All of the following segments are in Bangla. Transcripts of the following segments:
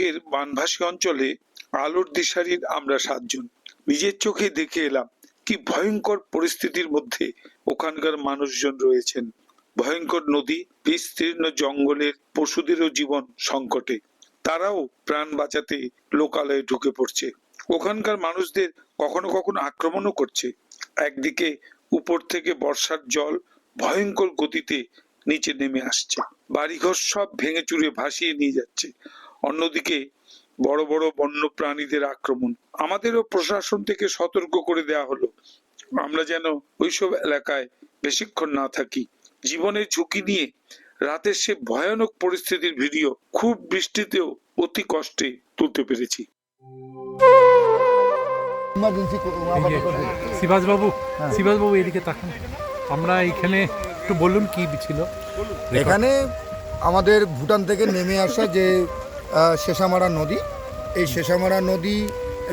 পশ্চিমবঙ্গের বানভাসী অঞ্চলে আলোর দিশারির আমরা সাতজন। নিজের চোখে দেখে এলাম কি ভয়ঙ্কর পরিস্থিতির মধ্যে ওখানকার মানুষজন রয়েছেন। ভয়ঙ্কর নদী, বিস্তীর্ণ জঙ্গলের পশুদেরও জীবন সংকটে। তারাও প্রাণ বাঁচাতে লোকালয়ে ঢুকে পড়ছে। ওখানকার মানুষদের কখনো কখনো আক্রমণও করছে। একদিকে উপর থেকে বর্ষার জল ভয়ঙ্কর গতিতে নিচে নেমে আসছে। বাড়িঘর সব ভেঙে চুরে ভাসিয়ে নিয়ে যাচ্ছে। অন্যদিকে বড় বড় বন্য প্রাণীদের আক্রমণ। আমাদেরও প্রশাসন থেকে সতর্ক করে দেয়া হলো। আমরা যেন ওইসব এলাকায় বেশিক্ষণ না থাকি। জীবনের ঝুঁকি নিয়ে রাতের সে ভয়ানক পরিস্থিতির ভিডিও খুব বৃষ্টিতেও অতি কষ্টে তুলতে পেরেছি। ইমার্জেন্সি শিবাজ বাবু হ্যাঁ। বাবু এদিকে তাকান। আমরা এখানে একটু বলুন কি ছিল? এখানে আমাদের ভুটান থেকে নেমে আসা যে শেষামারা নদী। এই শেষামারা নদী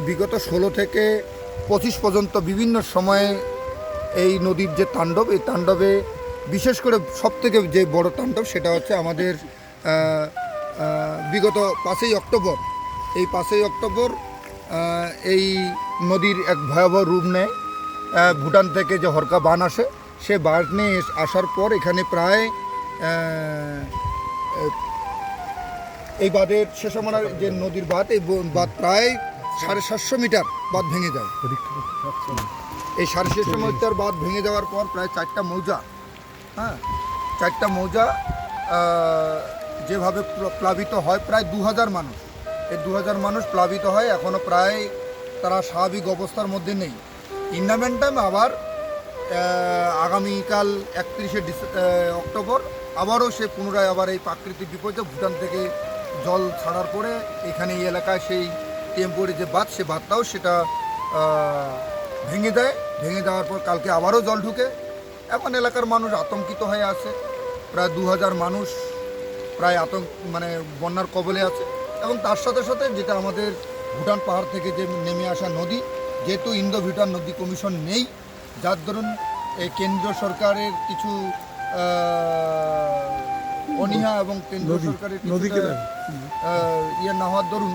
বিগত ষোলো থেকে পঁচিশ পর্যন্ত বিভিন্ন সময়ে এই নদীর যে তাণ্ডব, এই তাণ্ডবে বিশেষ করে সব থেকে যে বড় তাণ্ডব সেটা হচ্ছে আমাদের বিগত পাঁচই অক্টোবর। এই পাঁচই অক্টোবর এই নদীর এক ভয়াবহ রূপ নেয়। ভুটান থেকে যে হরকা বান আসে, সে বান নিয়ে আসার পর এখানে প্রায় এই বাঁধের শেষমারার যে নদীর বাঁধ, এই বাঁধ প্রায় সাড়ে সাতশো মিটার বাঁধ ভেঙে যায়। এই সাড়ে সাতশো মিটার বাঁধ ভেঙে যাওয়ার পর প্রায় চারটা মৌজা হ্যাঁ চারটা মৌজা যেভাবে প্লাবিত হয় প্রায় দু হাজার মানুষ। এই দু হাজার মানুষ প্লাবিত হয় এখনও প্রায় তারা স্বাভাবিক অবস্থার মধ্যে নেই। ইন্ডামেন্টাম আবার আগামীকাল একত্রিশে অক্টোবর আবারও সে পুনরায় আবার এই প্রাকৃতিক বিপর্যয় ভুটান থেকে জল ছাড়ার পরে এখানে এই এলাকায় সেই টেম্পোরি যে বাঁধ, সে বাঁধটাও সেটা ভেঙে দেয়। ভেঙে দেওয়ার পর কালকে আবারও জল ঢুকে। এখন এলাকার মানুষ আতঙ্কিত হয়ে আছে। প্রায় দু হাজার মানুষ প্রায় আতঙ্ক মানে বন্যার কবলে আছে। এবং তার সাথে সাথে যেটা আমাদের ভুটান পাহাড় থেকে যে নেমে আসা নদী, যেহেতু ইন্দো ভুটান নদী কমিশন নেই, যার দরুন এই কেন্দ্রীয় সরকারের কিছু অনীহা এবং কেন্দ্রীয় সরকারের কিছুটা, ইয়ে না হওয়ার দরুন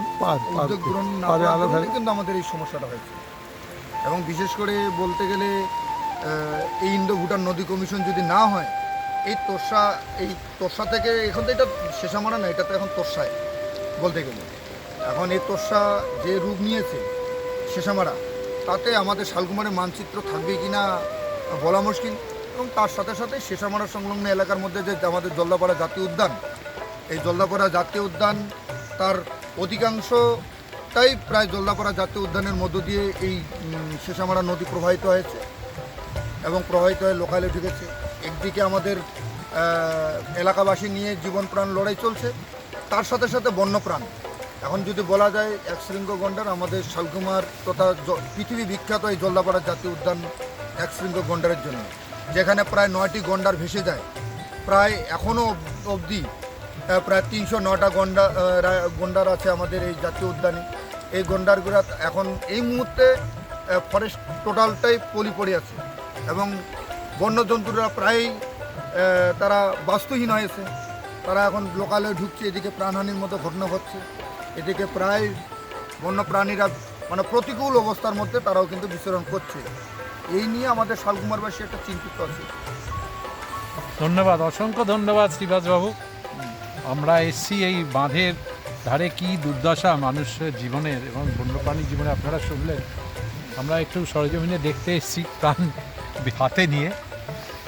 উদ্যোগ গ্রহণ না হওয়ার কিন্তু আমাদের এই সমস্যাটা হয়েছে। এবং বিশেষ করে বলতে গেলে এই ইন্দো ভুটান নদী কমিশন যদি না হয় এই তোরসা এই তোরসা থেকে এখন তো এটা শেষামারা না এটা তো এখন তোষায় বলতে গেলে। এখন এই তোষা যে রূপ নিয়েছে শেষামারা তাতে আমাদের শালকুমারের মানচিত্র থাকবে কি না বলা মুশকিল। এবং তার সাথে সাথে শেষামারা সংলগ্ন এলাকার মধ্যে যে আমাদের জলদাপাড়া জাতীয় উদ্যান, এই জলদাপাড়া জাতীয় উদ্যান তার অধিকাংশটাই প্রায় জলদাপাড়া জাতীয় উদ্যানের মধ্য দিয়ে এই শেষামারা নদী প্রবাহিত হয়েছে এবং প্রবাহিত হয়ে লোকালে ঢুকেছে। একদিকে আমাদের এলাকাবাসী নিয়ে জীবন প্রাণ লড়াই চলছে, তার সাথে সাথে বন্যপ্রাণ। এখন যদি বলা যায়, এক শৃঙ্গ গন্ডার আমাদের শালকুমার তথা পৃথিবী বিখ্যাত এই জলদাপাড়া জাতীয় উদ্যান এক শৃঙ্গ গন্ডারের জন্য। যেখানে প্রায় নয়টি গন্ডার ভেসে যায়। প্রায় এখনও অবধি প্রায় তিনশো নটা গন্ডা গন্ডার আছে আমাদের এই জাতীয় উদ্যানে। এই গন্ডারগুলো এখন এই মুহূর্তে ফরেস্ট টোটালটাই পলি পড়ে আছে এবং বন্যজন্তুরা প্রায়ই তারা বাস্তুহীন হয়েছে তারা এখন লোকালে ঢুকছে, এদিকে প্রাণহানির মতো ঘটনা ঘটছে। এদিকে প্রায় বন্যপ্রাণীরা মানে প্রতিকূল অবস্থার মধ্যে তারাও কিন্তু বিচরণ করছে। এই নিয়ে আমাদের শালকুমারবাসী একটা চিন্তিত আছে। ধন্যবাদ অসংখ্য ধন্যবাদ শিবাজ বাবু আমরা এসছি এই বাঁধের ধারে কি দুর্দশা মানুষের জীবনের এবং বন্যপ্রাণীর জীবনে আপনারা শুনলেন। আমরা একটু সরজমিনে দেখতে এসেছি প্রাণ হাতে নিয়ে।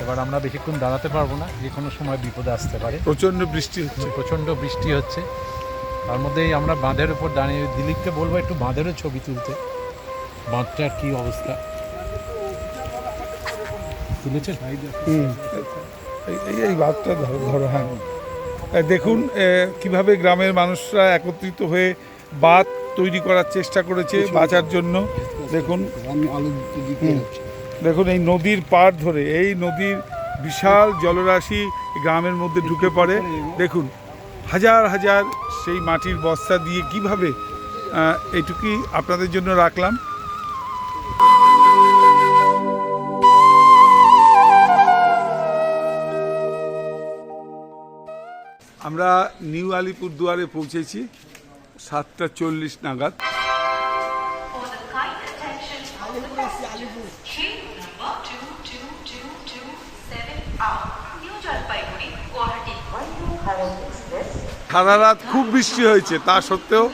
এবার আমরা বেশিক্ষণ দাঁড়াতে পারব না যে কোনো সময় বিপদ আসতে পারে। প্রচণ্ড বৃষ্টি হচ্ছে। প্রচণ্ড বৃষ্টি হচ্ছে। তার মধ্যেই আমরা বাঁধের উপর দাঁড়িয়ে দিলীপকে বলব একটু বাঁধেরও ছবি তুলতে। বাঁধটার কী অবস্থা? তুলেছে এই এই ধরো হ্যাঁ। দেখুন কীভাবে গ্রামের মানুষরা একত্রিত হয়ে বাঁধ তৈরি করার চেষ্টা করেছে বাঁচার জন্য। দেখুন। দেখুন এই নদীর পাড় ধরে এই নদীর বিশাল জলরাশি গ্রামের মধ্যে ঢুকে পড়ে। দেখুন হাজার হাজার সেই মাটির বস্তা দিয়ে কীভাবে আহ, এইটুকুই আপনাদের জন্য রাখলাম। আমরা নিউ আলিপুর দুয়ারে পৌঁছেছি সাতটা চল্লিশ নাগাদ For the kind attention of the passengers, train number 22227 out, New Jalpaiguri, Guwahati, Vande Bharat Express. সারা রাত খুব বৃষ্টি হয়েছে তা সত্ত্বেও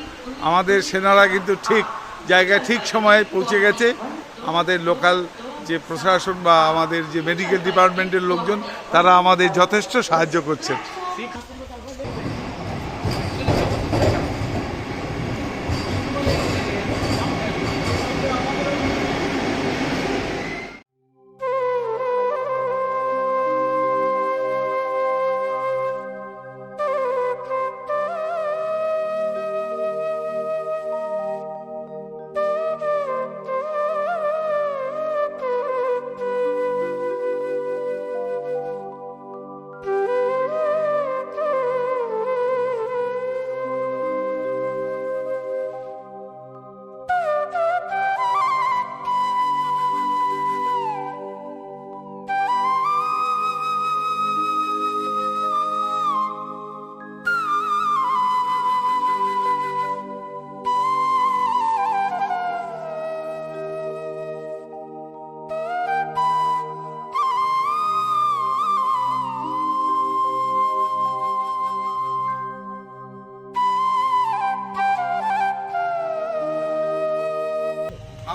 আমাদের সেনারা কিন্তু ঠিক জায়গায় ঠিক সময়ে পৌঁছে গেছে আমাদের লোকাল যে প্রশাসন বা আমাদের যে মেডিকেল ডিপার্টমেন্টের লোকজন তারা আমাদের যথেষ্ট সাহায্য করছেন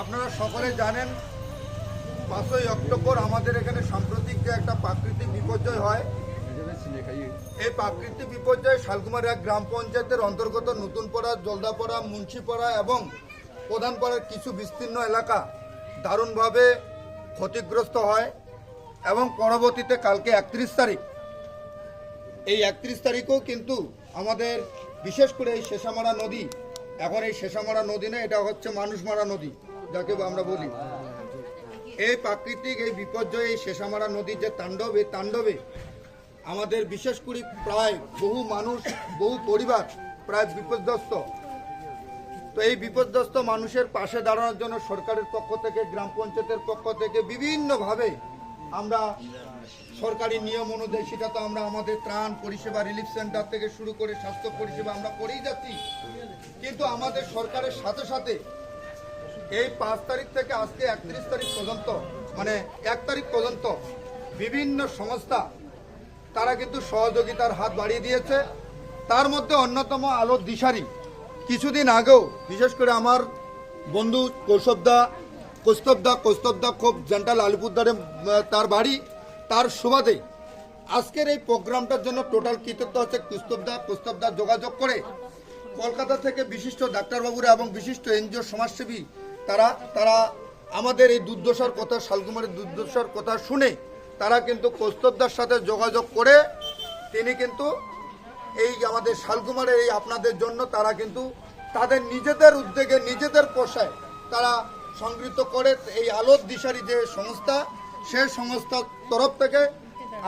আপনারা সকলে জানেন, পাঁচই অক্টোবর আমাদের এখানে সাম্প্রতিক যে একটা প্রাকৃতিক বিপর্যয় হয়, এই প্রাকৃতিক বিপর্যয় শালকুমার এক গ্রাম পঞ্চায়েতের অন্তর্গত নতুনপাড়া, জলদাপাড়া, মুন্সিপাড়া এবং প্রধানপাড়ার কিছু বিস্তীর্ণ এলাকা দারুণভাবে ক্ষতিগ্রস্ত হয় এবং পরবর্তীতে কালকে একত্রিশ তারিখ, এই একত্রিশ তারিখও কিন্তু আমাদের বিশেষ করে এই শেষামারা নদী, এখন এই শেষামারা নদী না এটা হচ্ছে মানুষমারা নদী। যাকে আমরা বলি। এই প্রাকৃতিক, এই বিপর্যয় এই শেষামারা নদীর যে তাণ্ডব, এই তাণ্ডবে আমাদের বিশেষ করে প্রায় বহু মানুষ, বহু পরিবার প্রায় বিপর্যস্ত। তো এই বিপর্যস্ত মানুষের পাশে দাঁড়ানোর জন্য সরকারের পক্ষ থেকে, গ্রাম পঞ্চায়েতের পক্ষ থেকে বিভিন্নভাবে আমরা সরকারি নিয়ম অনুযায়ী সেটা তো আমরা আমাদের ত্রাণ পরিষেবা রিলিফ সেন্টার থেকে শুরু করে স্বাস্থ্য পরিষেবা আমরা করেই যাচ্ছি। কিন্তু আমাদের সরকারের সাথে সাথে এই পাঁচ তারিখ থেকে আজকে একত্রিশ তারিখ পর্যন্ত মানে এক তারিখ পর্যন্ত বিভিন্ন সংস্থা, তারা কিন্তু সহযোগিতার হাত বাড়িয়ে দিয়েছে। তার মধ্যে অন্যতম আলোর দিশারি। কিছুদিন আগেও, বিশেষ করে আমার বন্ধু কৌশবদা কৌস্তবদা কৌস্তবদা খুব জেন্টাল আলিপুরদারে তার বাড়ি, তার সুবাদে আজকের এই প্রোগ্রামটার জন্য টোটাল কৃতিত্ব হচ্ছে কুস্তবদা কুস্তবদা যোগাযোগ করে কলকাতা থেকে বিশিষ্ট ডাক্তারবাবুরা এবং বিশিষ্ট এনজিও সমাজসেবী তারা তারা আমাদের এই দুর্দশার কথা, শালকুমারের দুর্দশার কথা শুনে তারা কিন্তু কৌস্তবদার সাথে যোগাযোগ করে তিনি কিন্তু এই আমাদের শালকুমারের এই আপনাদের জন্য তারা কিন্তু তাদের নিজেদের উদ্যোগে, নিজেদের পোষায় তারা সংগৃহীত করে এই আলোর দিশারি যে সংস্থা সেই সংস্থার তরফ থেকে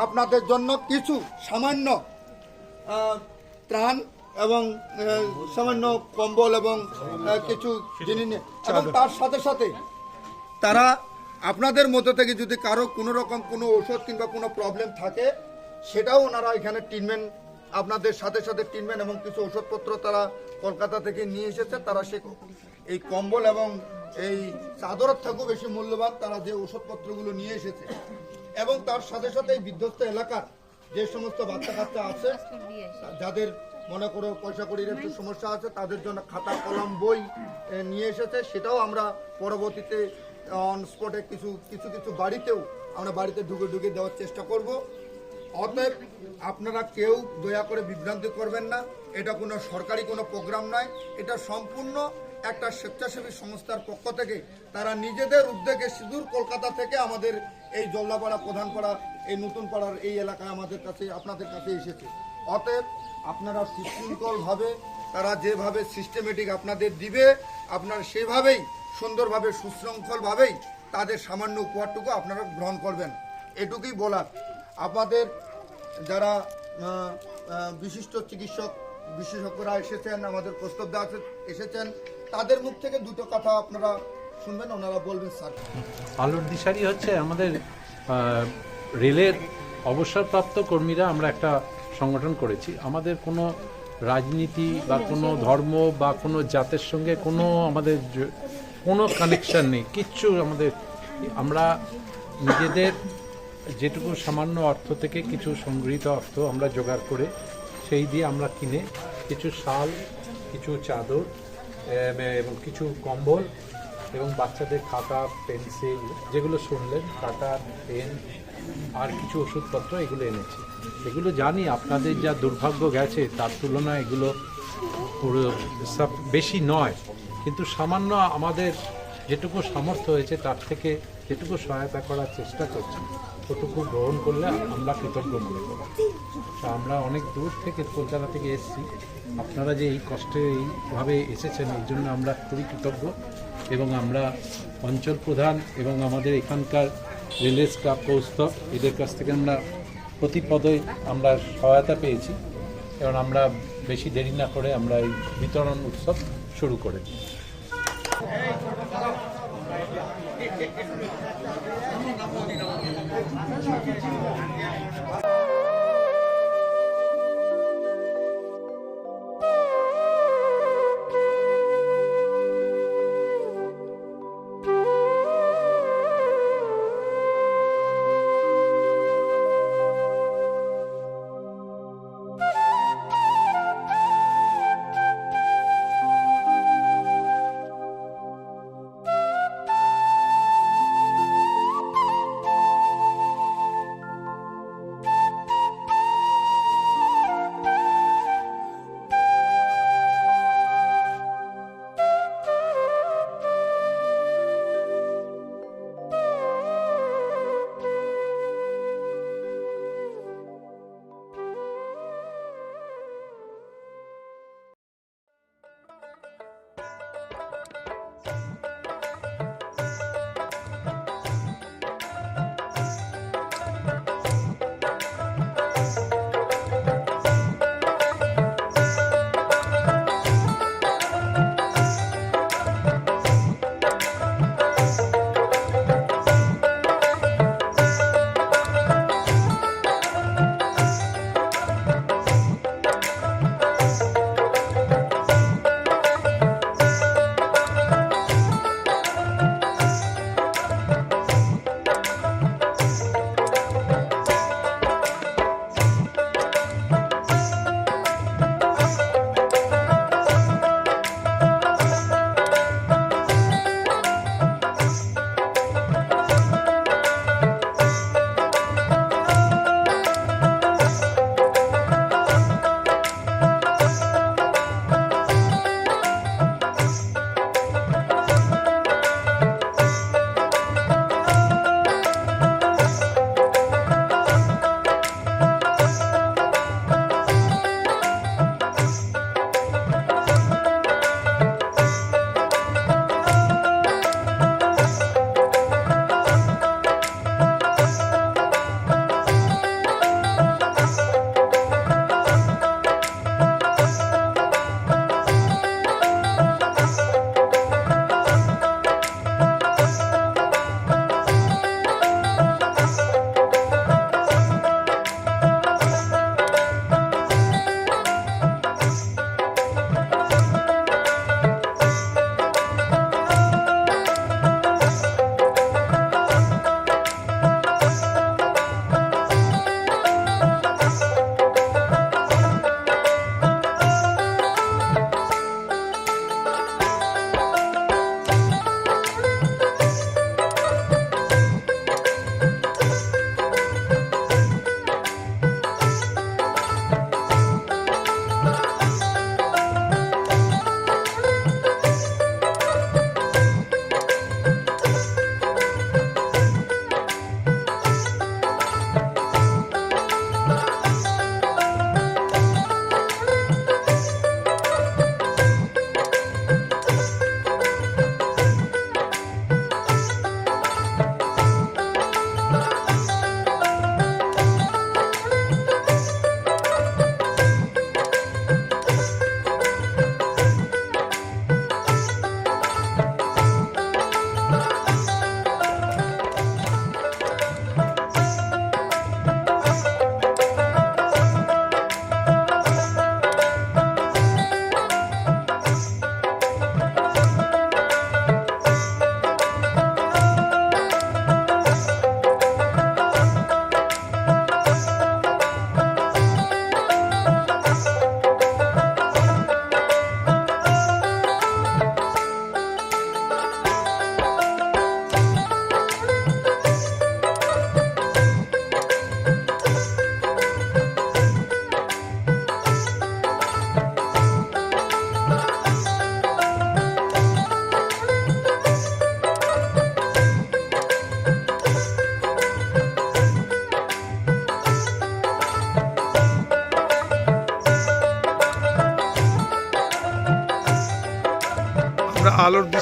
আপনাদের জন্য কিছু সামান্য ত্রাণ এবং সামান্য কম্বল এবং কিছু জিনিস নিয়ে- এবং তার সাথে সাথে তারা আপনাদের মধ্যে থেকে যদি কারও কোনো রকম কোনো ওষুধ কিংবা কোনো প্রবলেম থাকে সেটাও ওনারা এখানে ট্রিটমেন্ট আপনাদের সাথে সাথে ট্রিটমেন্ট এবং কিছু ওষুধপত্র তারা কলকাতা থেকে নিয়ে এসেছে। তারা সে এই কম্বল এবং এই চাদরের থেকেও বেশি মূল্যবান তারা যে ওষুধপত্রগুলো নিয়ে এসেছে। এবং তার সাথে সাথে এই বিধ্বস্ত এলাকার যে সমস্ত বাচ্চা কাচ্চা আছে, যাদের মনে করো পয়সা কড়ির একটু সমস্যা আছে, তাদের জন্য খাতা, কলম, বই নিয়ে এসেছে। সেটাও আমরা পরবর্তীতে অন স্পটে কিছু কিছু কিছু বাড়িতেও আমরা বাড়িতে ঢুকে ঢুকে দেওয়ার চেষ্টা করব। অতএব আপনারা কেউ দয়া করে বিভ্রান্তি করবেন না। এটা কোনো সরকারি কোনো প্রোগ্রাম নয়। এটা সম্পূর্ণ একটা স্বেচ্ছাসেবী সংস্থার পক্ষ থেকে তারা নিজেদের উদ্যোগে সিঁদুর কলকাতা থেকে আমাদের এই জল্লাপাড়া, প্রধানপাড়া এই নতুন পাড়ার এই এলাকায় আমাদের কাছে, আপনাদের কাছে এসেছে। অতএব আপনারা সুশৃঙ্খলভাবে তারা যেভাবে সিস্টেমেটিক আপনাদের দিবে, আপনারা সেভাবেই, সুন্দরভাবে সুশৃঙ্খলভাবেই তাদের সামান্য উপহারটুকু আপনারা গ্রহণ করবেন। এটুকুই বলার। আপনাদের যারা বিশিষ্ট চিকিৎসক, বিশেষজ্ঞরা এসেছেন, আমাদের প্রস্তাবদা এসেছেন, তাদের মুখ থেকে দুটো কথা আপনারা শুনবেন, ওনারা বলবেন, স্যার। আলোর দিশারি হচ্ছে আমাদের রেলের অবসরপ্রাপ্ত কর্মীরা আমরা একটা সংগঠন করেছি। আমাদের কোনো রাজনীতি বা কোনো ধর্ম বা কোনো জাতের সঙ্গে কোনো আমাদের কোনো কানেকশান নেই। কিচ্ছু আমাদের, আমরা নিজেদের যেটুকু সামান্য অর্থ থেকে কিছু সংগৃহীত অর্থ আমরা জোগাড় করে সেই দিয়ে আমরা কিনে কিছু শাল, কিছু চাদর এবং কিছু কম্বল এবং বাচ্চাদের খাতা, পেন্সিল যেগুলো শুনলেন খাতা পেন আর কিছু ওষুধপত্র এগুলো এনেছি। এগুলো জানি আপনাদের যা দুর্ভাগ্য গেছে, তার তুলনায় এগুলো পুরো সব বেশি নয়। কিন্তু সামান্য আমাদের যেটুকু সামর্থ্য হয়েছে, তার থেকে যেটুকু সহায়তা করার চেষ্টা করছি, ওটুকু গ্রহণ করলে আমরা কৃতজ্ঞ মনে করি। আমরা অনেক দূর থেকে কলকাতা থেকে এসেছি। আপনারা যে এই কষ্টে এইভাবে এসেছেন, এই জন্য আমরা খুবই কৃতজ্ঞ। এবং আমরা অঞ্চল প্রধান এবং আমাদের এখানকার রিলেজ ক্লাব কৌস্তব, এদের কাছ থেকে আমরা প্রতি পদে আমরা সহায়তা পেয়েছি এবং আমরা বেশি দেরি না করে আমরা এই বিতরণ উৎসব শুরু করে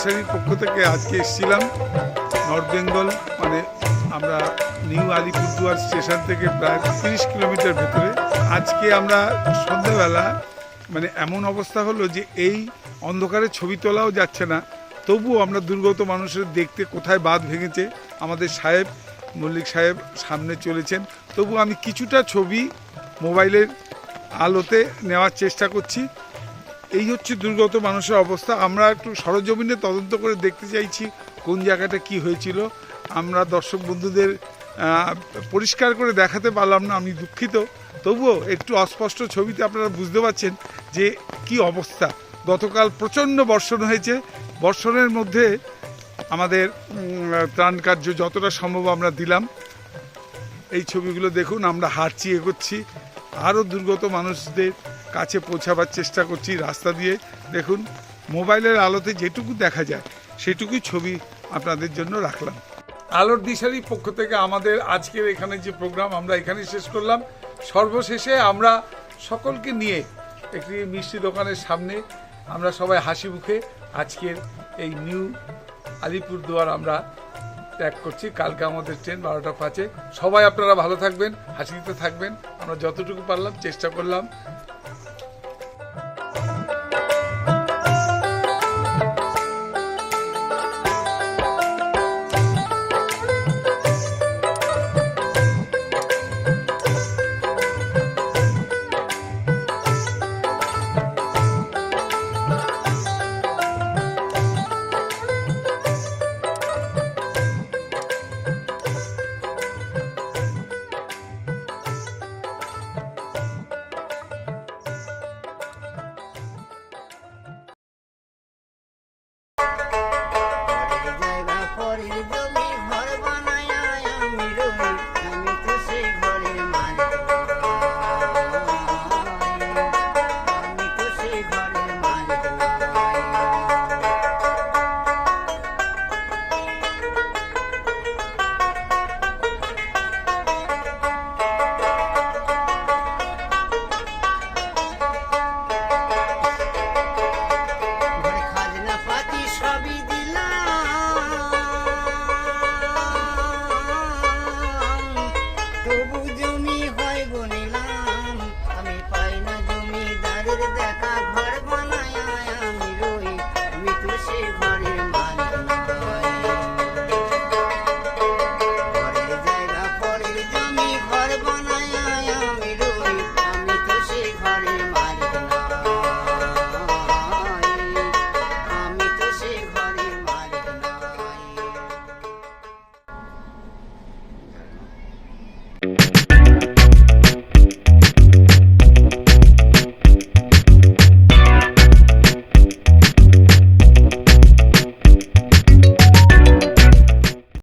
আলোর পক্ষ থেকে আজকে এসেছিলাম নর্থ বেঙ্গল মানে আমরা নিউ আলিপুরদুয়ার স্টেশন থেকে প্রায় তিরিশ কিলোমিটার ভেতরে। আজকে আমরা সন্ধ্যাবেলা মানে এমন অবস্থা হলো যে এই অন্ধকারে ছবি তোলাও যাচ্ছে না। তবুও আমরা দুর্গত মানুষের দেখতে কোথায় বাদ ভেঙেছে, আমাদের সাহেব, মল্লিক সাহেব সামনে চলেছেন। তবু আমি কিছুটা ছবি মোবাইলের আলোতে নেওয়ার চেষ্টা করছি। এই হচ্ছে দুর্গত মানুষের অবস্থা। আমরা একটু সরজমিনে তদন্ত করে দেখতে চাইছি কোন জায়গাটা কি হয়েছিল। আমরা দর্শক বন্ধুদের পরিষ্কার করে দেখাতে পারলাম না, আমি দুঃখিত। তবুও একটু অস্পষ্ট ছবিতে আপনারা বুঝতে পারছেন যে কি অবস্থা। গতকাল প্রচণ্ড বর্ষণ হয়েছে। বর্ষণের মধ্যে আমাদের ত্রাণ কার্য যতটা সম্ভব আমরা দিলাম। এই ছবিগুলো দেখুন, আমরা হাঁটছি, এগোচ্ছি। আরও দুর্গত মানুষদের কাছে পৌঁছাবার চেষ্টা করছি রাস্তা দিয়ে। দেখুন, মোবাইলের আলোতে যেটুকু দেখা যায়, সেটুকুই ছবি আপনাদের জন্য রাখলাম। আলোর দিশারির পক্ষ থেকে আমাদের আজকের এখানে যে প্রোগ্রাম আমরা এখানে শেষ করলাম। সর্বশেষে আমরা সকলকে নিয়ে একটি মিষ্টি দোকানের সামনে আমরা সবাই হাসি মুখে আজকের এই নিউ আলিপুরদুয়ার আমরা ত্যাগ করছি। কালকে আমাদের ট্রেন বারোটা পাঁচে। সবাই আপনারা ভালো থাকবেন, হাসিতে থাকবেন। আমরা যতটুকু পারলাম চেষ্টা করলাম।